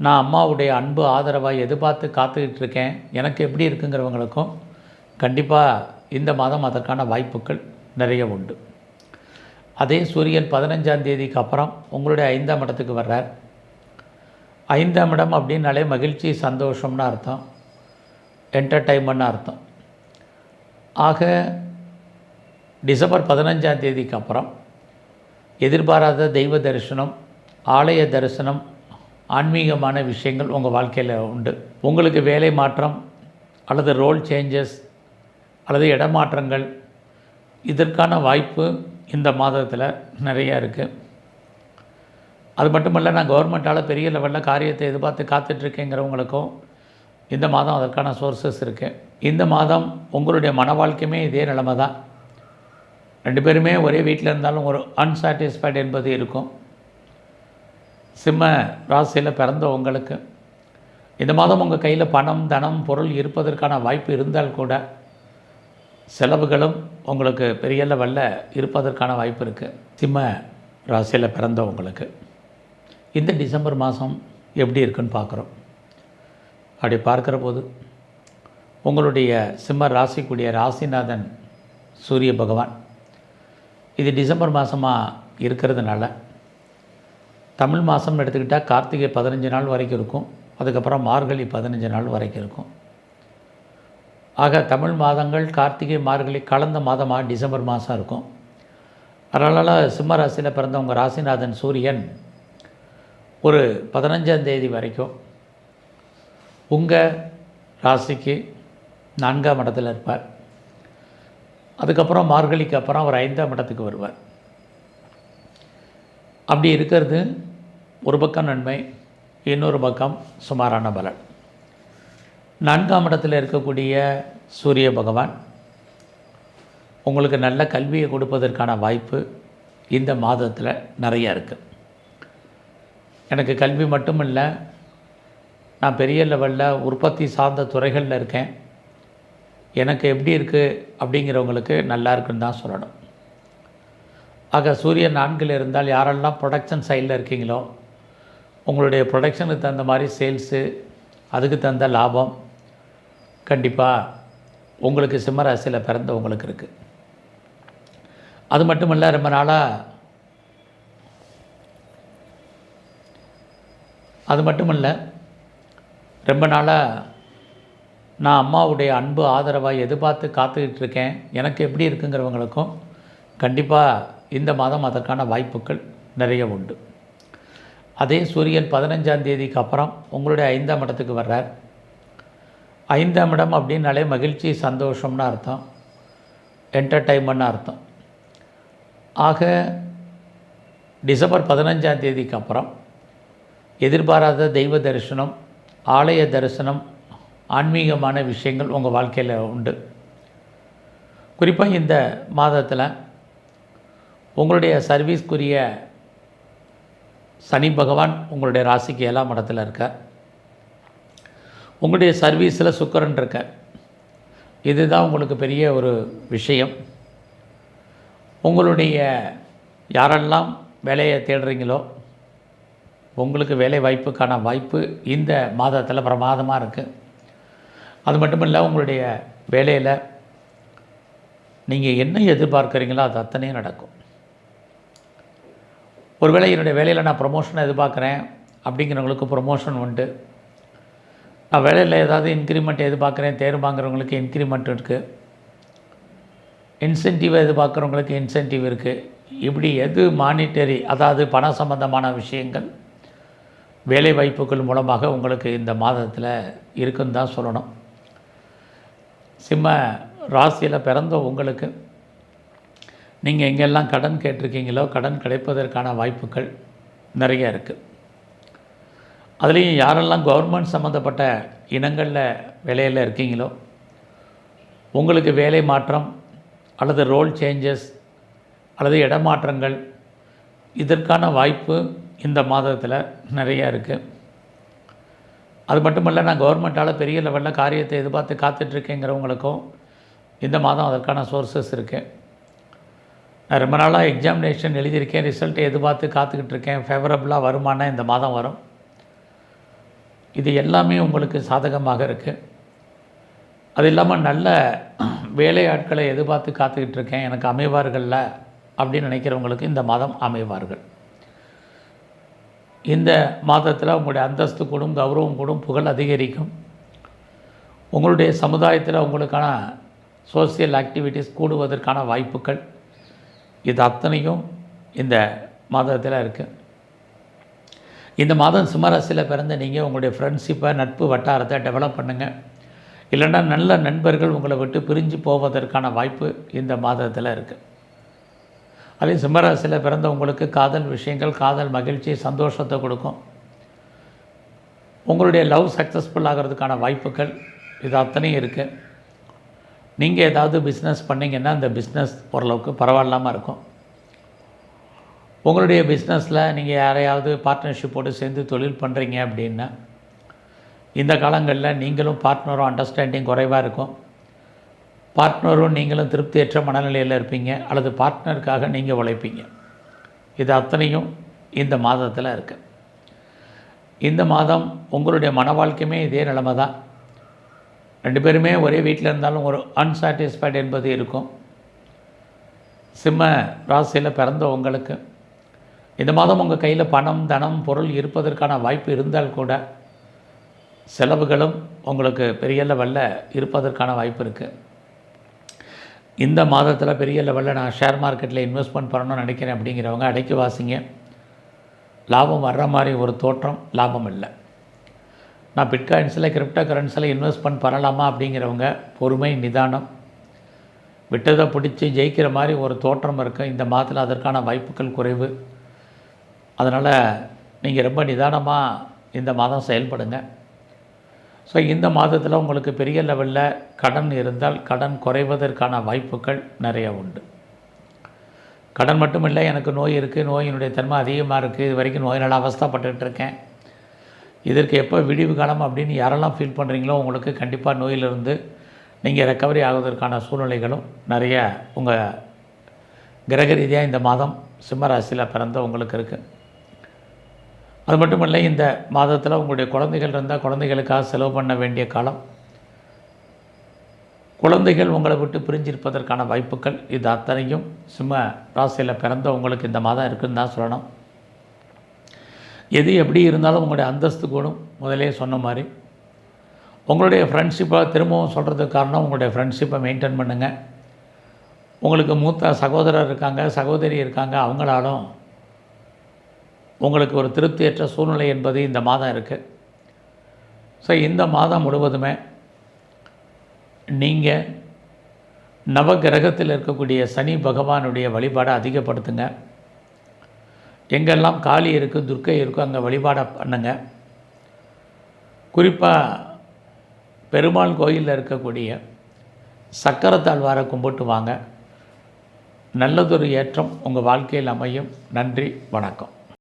நான் அம்மாவுடைய அன்பு ஆதரவாக எதிர்பார்த்து காத்துக்கிட்டு இருக்கேன் எனக்கு எப்படி இருக்குங்கிறவங்களுக்கும் கண்டிப்பாக இந்த மாதம் அதற்கான வாய்ப்புகள் நிறைய உண்டு. அதே சூரியன் பதினஞ்சாம் தேதிக்கு அப்புறம் உங்களுடைய ஐந்தாம் இடத்துக்கு வர்றார். ஐந்தாம் இடம் அப்படின்னாலே மகிழ்ச்சி சந்தோஷம்னு அர்த்தம். என்டர்டைன்மெண்ட்னு அர்த்தம். ஆக டிசம்பர் பதினஞ்சாம் தேதிக்கு அப்புறம் எதிர்பாராத தெய்வ தரிசனம் ஆலய தரிசனம் ஆன்மீகமான விஷயங்கள் உங்கள் வாழ்க்கையில் உண்டு. உங்களுக்கு வேலை மாற்றம் அல்லது ரோல் சேஞ்சஸ் அல்லது இடமாற்றங்கள் இதற்கான வாய்ப்பு இந்த மாதத்தில் நிறையா இருக்குது அது மட்டுமல்ல நான் கவர்மெண்ட்டால் பெரிய லெவலில் காரியத்தை எதிர்பார்த்து காத்துட்ருக்கேங்கிறவங்களுக்கும் இந்த மாதம் அதற்கான சோர்சஸ் இருக்குது இந்த மாதம் உங்களுடைய மன வாழ்க்கையுமே இதே நிலமை தான் ரெண்டு பேருமே ஒரே வீட்டில் இருந்தாலும் ஒரு அன்சாட்டிஸ்ஃபைடு என்பது இருக்கும். சிம்ம ராசியில் பிறந்த உங்களுக்கு இந்த மாதம் உங்கள் கையில் பணம் தனம் பொருள் இருப்பதற்கான வாய்ப்பு இருந்தால் கூட செலவுகளும் உங்களுக்கு பெரிய லெவலில் இருப்பதற்கான வாய்ப்பு இருக்குது சிம்ம ராசியில் பிறந்த உங்களுக்கு இந்த டிசம்பர் மாதம் எப்படி இருக்குன்னு பார்க்குறோம். அப்படி பார்க்குற போது உங்களுடைய சிம்ம ராசிக்குரிய ராசிநாதன் சூரிய பகவான். இது டிசம்பர் மாதமாக இருக்கிறதுனால தமிழ் மாதம் எடுத்துக்கிட்டால் கார்த்திகை பதினஞ்சு நாள் வரைக்கும் இருக்கும். அதுக்கப்புறம் மார்கழி பதினஞ்சு நாள் வரைக்கும் இருக்கும். ஆக தமிழ் மாதங்கள் கார்த்திகை மார்கழி கலந்த மாதமாக டிசம்பர் மாதம் இருக்கும். அதனால் சிம்ம ராசியில் பிறந்தவங்க ராசிநாதன் சூரியன் ஒரு பதினஞ்சாம் தேதி வரைக்கும் உங்கள் ராசிக்கு நான்காம் இடத்துல இருப்பார். அதுக்கப்புறம் மார்கழிக்கு அப்புறம் அவர் ஐந்தாம் இடத்துக்கு வருவார். அப்படி இருக்கிறது ஒரு பக்கம் நன்மை இன்னொரு பக்கம் சுமாரான பலன். நான்காம் இடத்தில் இருக்கக்கூடிய சூரிய பகவான் உங்களுக்கு நல்ல கல்வியை கொடுப்பதற்கான வாய்ப்பு இந்த மாதத்தில் நிறையா இருக்குது எனக்கு கல்வி மட்டும் இல்லை நான் பெரிய லெவலில் உற்பத்தி சார்ந்த துறைகளில் இருக்கேன். எனக்கு எப்படி இருக்குது அப்படிங்கிறவங்களுக்கு நல்லா இருக்குன்னு தான் சொல்லணும். ஆக சூரியன் நான்கில் இருந்தால் யாரெல்லாம் ப்ரொடக்ஷன் சைடில் இருக்கீங்களோ உங்களுடைய ப்ரொடக்ஷனுக்கு தகுந்த மாதிரி சேல்ஸு அதுக்கு தகுந்த லாபம் கண்டிப்பாக உங்களுக்கு சிம்மராசியில் பிறந்தவங்களுக்கு இருக்குது அது மட்டும் இல்லை ரொம்ப நாளாக அது மட்டும் இல்லை ரொம்ப நாளாக நான் அம்மாவுடைய அன்பு ஆதரவாக எதிர்பார்த்து காத்துக்கிட்டு இருக்கேன் எனக்கு எப்படி இருக்குங்கிறவங்களுக்கும் கண்டிப்பாக இந்த மாதம் அதற்கான வாய்ப்புகள் நிறைய உண்டு. அதே சூரியன் பதினஞ்சாம் தேதிக்கு அப்புறம் உங்களுடைய ஐந்தாம் இடத்துக்கு வர்றார். ஐந்தாம் இடம் அப்படின்னாலே மகிழ்ச்சி சந்தோஷம்னு அர்த்தம். என்டர்டைன்மெண்ட்னு அர்த்தம். ஆக டிசம்பர் பதினஞ்சாம் தேதிக்கு அப்புறம் எதிர்பாராத தெய்வ தரிசனம் ஆலய தரிசனம் ஆன்மீகமான விஷயங்கள் உங்கள் வாழ்க்கையில் உண்டு. குறிப்பாக இந்த மாதத்தில் உங்களுடைய சர்வீஸ்க்குரிய சனி பகவான் உங்களுடைய ராசிக்கு ஏழாம் இடத்துல இருக்க. உங்களுடைய சர்வீஸில் சுக்கரன் இருக்க. இதுதான் உங்களுக்கு பெரிய ஒரு விஷயம். உங்களுடைய யாரெல்லாம் வேலையை தேடுறீங்களோ உங்களுக்கு வேலை வாய்ப்புக்கான வாய்ப்பு இந்த மாதத்தில் பிரமாதமாக இருக்குது அது மட்டும் இல்லை உங்களுடைய வேலையில் நீங்கள் என்ன எதிர்பார்க்குறீங்களோ அது அத்தனையும் நடக்கும். ஒருவேளை என்னுடைய வேலையில் நான் ப்ரொமோஷனை எதிர்பார்க்குறேன் அப்படிங்கிறவங்களுக்கு ப்ரொமோஷன் உண்டு. நான் வேலையில் ஏதாவது இன்க்ரிமெண்ட் எதிர்பார்க்குறேன் தேர்வாங்கிறவங்களுக்கு இன்க்ரிமெண்ட் இருக்குது இன்சென்டிவ் எதிர்பார்க்குறவங்களுக்கு இன்சென்டிவ் இருக்குது இப்படி எது மானிட்டரி அதாவது பண சம்பந்தமான விஷயங்கள் வேலை வாய்ப்புகள் மூலமாக உங்களுக்கு இந்த மாதத்தில் இருக்குன்னு தான் சொல்லணும். சிம்ம ராசியில் பிறந்த உங்களுக்கு நீங்கள் எங்கெல்லாம் கடன் கேட்டிருக்கீங்களோ கடன் கிடைப்பதற்கான வாய்ப்புகள் நிறைய இருக்குது அதுலேயும் யாரெல்லாம் கவர்மெண்ட் சம்மந்தப்பட்ட இனங்களில் வேலையில் இருக்கீங்களோ உங்களுக்கு வேலை மாற்றம் அல்லது ரோல் சேஞ்சஸ் அல்லது இடமாற்றங்கள் இதற்கான வாய்ப்பு இந்த மாதத்தில் நிறையா இருக்குது அது மட்டுமல்ல நான் கவர்மெண்ட்டால் பெரிய லெவலில் காரியத்தை எதிர்பார்த்து காத்துட்ருக்கேங்கிறவங்களுக்கும் இந்த மாதம் அதற்கான சோர்சஸ் இருக்குது நான் ரொம்ப நாளாக எக்ஸாமினேஷன் எழுதியிருக்கேன் ரிசல்ட்டை எதிர்பார்த்து காத்துக்கிட்டு இருக்கேன் ஃபேவரபுளாக வருமானா இந்த மாதம் வரும். இது எல்லாமே உங்களுக்கு சாதகமாக இருக்குது அது இல்லாமல் நல்ல வேலையாட்களை எதிர்பார்த்து காத்துக்கிட்டு இருக்கேன் எனக்கு அமைவார்கள்ல அப்படின்னு நினைக்கிறவங்களுக்கு இந்த மாதம் அமைவார்கள். இந்த மாதத்தில் உங்களுடைய அந்தஸ்து கூடும் கௌரவம் கூடும் புகழ் அதிகரிக்கும். உங்களுடைய சமுதாயத்தில் உங்களுக்கான சோசியல் ஆக்டிவிட்டீஸ் கூடுவதற்கான வாய்ப்புகள். இது அத்தனையும் இந்த மாதத்தில் இருக்குது இந்த மாதம் சிம்மராசியில் பிறந்த நீங்கள் உங்களுடைய ஃப்ரெண்ட்ஷிப்பை நட்பு வட்டாரத்தை டெவலப் பண்ணுங்கள் இல்லைன்னா நல்ல நண்பர்கள் உங்களை விட்டு பிரிஞ்சு போவதற்கான வாய்ப்பு இந்த மாதத்தில் இருக்குது அதே சிம்மராசியில் பிறந்த உங்களுக்கு காதல் விஷயங்கள் காதல் மகிழ்ச்சி சந்தோஷத்தை கொடுக்கும். உங்களுடைய லவ் சக்ஸஸ்ஃபுல் ஆகிறதுக்கான வாய்ப்புகள் இது அத்தனையும் இருக்குது நீங்கள் ஏதாவது பிஸ்னஸ் பண்ணிங்கன்னா அந்த பிஸ்னஸ் ஓரளவுக்கு பரவாயில்லாமல் இருக்கும். உங்களுடைய பிஸ்னஸில் நீங்கள் யாரையாவது பார்ட்னர்ஷிப்போடு சேர்ந்து தொழில் பண்ணுறீங்க அப்படின்னா இந்த காலங்களில் நீங்களும் பார்ட்னரும் அண்டர்ஸ்டாண்டிங் குறைவாக இருக்கும். பார்ட்னரும் நீங்களும் திருப்தியற்ற மனநிலையில் இருப்பீங்க. அல்லது பார்ட்னருக்காக நீங்கள் உழைப்பீங்க. இது அத்தனையும் இந்த மாதத்தில் இருக்குது இந்த மாதம் உங்களுடைய மன வாழ்க்கையுமே இதே நிலைமை தான் ரெண்டு பேருமே ஒரே வீட்டில் இருந்தாலும் ஒரு அன்சாட்டிஸ்ஃபைடு என்பது இருக்கும். சிம்ம ராசியில் பிறந்த உங்களுக்கு இந்த மாதம் உங்கள் கையில் பணம் தனம் பொருள் இருப்பதற்கான வாய்ப்பு இருந்தால் கூட செலவுகளும் உங்களுக்கு பெரிய லெவலில் இருப்பதற்கான வாய்ப்பு இருக்குது இந்த மாதத்தில் பெரிய லெவலில் நான் ஷேர் மார்க்கெட்டில் இன்வெஸ்ட்மெண்ட் பண்ணணும்னு நினைக்கிறேன் அப்படிங்கிறவங்க அடைக்கி வாசிங்க. லாபம் வர்ற மாதிரி ஒரு தோற்றம் லாபம் இல்லை. நான் பிட்காயின்ஸில் கிரிப்டோ கரன்சியில் இன்வெஸ்ட்மெண்ட் பண்ணலாமா அப்படிங்கிறவங்க பொறுமை நிதானம். விட்டதை பிடிச்சி ஜெயிக்கிற மாதிரி ஒரு தோற்றம் இருக்குது இந்த மாதத்தில் அதற்கான வாய்ப்புகள் குறைவு. அதனால் நீங்கள் ரொம்ப நிதானமாக இந்த மாதம் செயல்படுங்க. ஸோ இந்த மாதத்தில் உங்களுக்கு பெரிய லெவலில் கடன் இருந்தால் கடன் குறைவதற்கான வாய்ப்புகள் நிறைய உண்டு. கடன் மட்டும் இல்லை எனக்கு நோய் இருக்குது நோயினுடைய தன்மை அதிகமாக இருக்குது இது வரைக்கும் நோயினால் அவஸ்தப்பட்டுட்டு இருக்கேன். இதற்கு எப்போ விடிவு காலம் அப்படின்னு யாரெல்லாம் ஃபீல் பண்ணுறீங்களோ உங்களுக்கு கண்டிப்பாக நோயிலிருந்து நீங்கள் ரெக்கவரி ஆகுவதற்கான சூழ்நிலைகளும் நிறைய உங்கள் கிரக ரீதியாக இந்த மாதம் சிம்மராசியில் பிறந்த உங்களுக்கு இருக்குது அது மட்டும் இல்லை இந்த மாதத்தில் உங்களுடைய குழந்தைகள் இருந்தால் குழந்தைகளுக்காக செலவு பண்ண வேண்டிய காலம் குழந்தைகள் உங்களை விட்டு பிரிஞ்சிருப்பதற்கான வாய்ப்புகள் இது அத்தனையும் சிம்ம ராசியில் பிறந்த உங்களுக்கு இந்த மாதம் இருக்குதுன்னு தான் சொல்லணும். எது எப்படி இருந்தாலும் உங்களுடைய அந்தஸ்து கூடும். முதலே சொன்ன மாதிரி. உங்களுடைய ஃப்ரெண்ட்ஷிப்பை திரும்பவும் சொல்கிறதுக்கு காரணம் உங்களுடைய ஃப்ரெண்ட்ஷிப்பை மெயின்டைன் பண்ணுங்கள் உங்களுக்கு மூத்த சகோதரர் இருக்காங்க சகோதரி இருக்காங்க அவங்களாலும் உங்களுக்கு ஒரு திருப்தியற்ற சூழ்நிலை என்பது இந்த மாதம் இருக்குது ஸோ இந்த மாதம் முழுவதுமே நீங்கள் நவகிரகத்தில் இருக்கக்கூடிய சனி பகவானுடைய வழிபாடை அதிகப்படுத்துங்க. எங்கெல்லாம் காளி இருக்குது துர்க்கை இருக்கோ அங்கே வழிபாடை பண்ணுங்க. குறிப்பாக பெருமாள் கோயிலில் இருக்கக்கூடிய சக்கரத்தாழ்வாரை கும்பிட்டு வாங்க. நல்லதொரு ஏற்றம் உங்கள் வாழ்க்கையில் அமையும். நன்றி வணக்கம்.